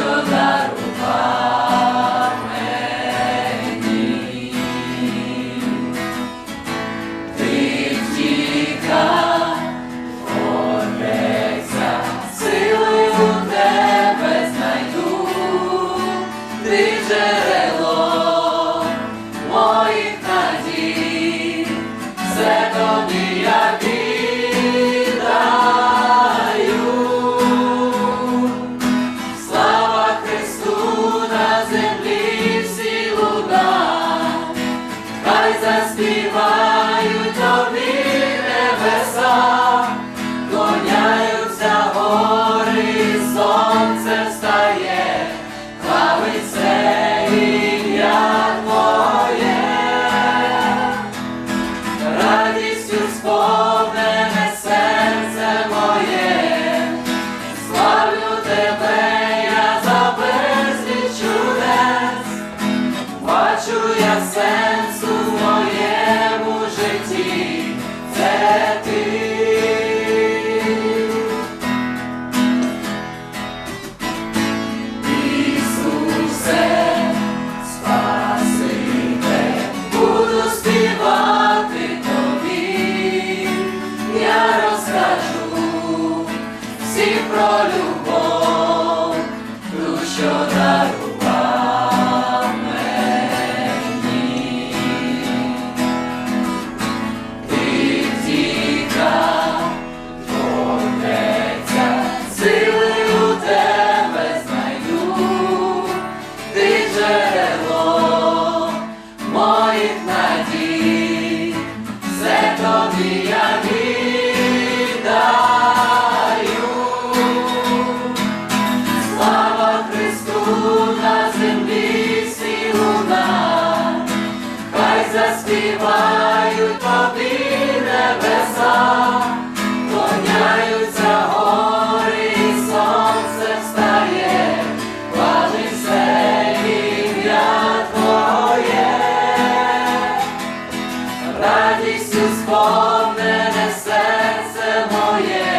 що дарував мені. Ти втіка, фортеця, у тебе знайду, ти джерело моїх надій, все тобі я. Заспівають тобі небеса, радістю сповнене серце моє.